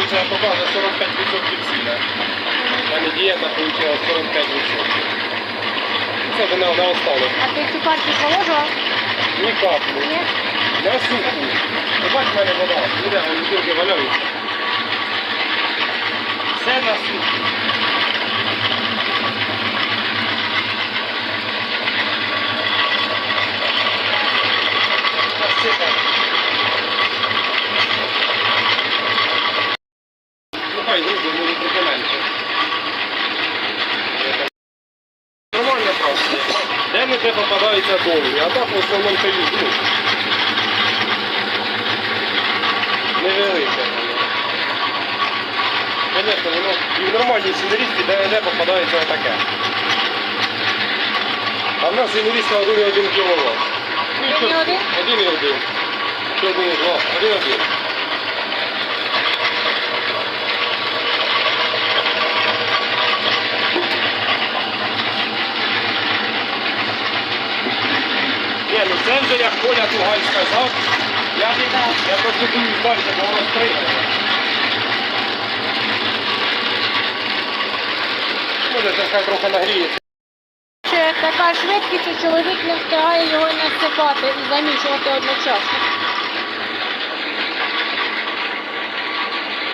показує 45% ціна. У мене дієта вийшла 45%. Це вона на, на. А ти цю партію положила? Ні каплю. Ні? На суху. Ти бач, в мене вода. Іде, вони тільки валяються. Все на суху. Нормально просто. Де не де попадаються довгі, а так в основному це ну, невелике. Звісно, воно і в нормальній сінерізці де не попадається отаке. А в нас сінерізка 1,1 кВт. Один і один? 1,1. Що 1,2? 1,1. Ні, Ну це вже як Коля Тугай сказав, я, я думаю далі, бо воно стригає. Може, це трохи нагріється. Така швидкість, що чоловік не встигає його насипати і замішувати одночасно.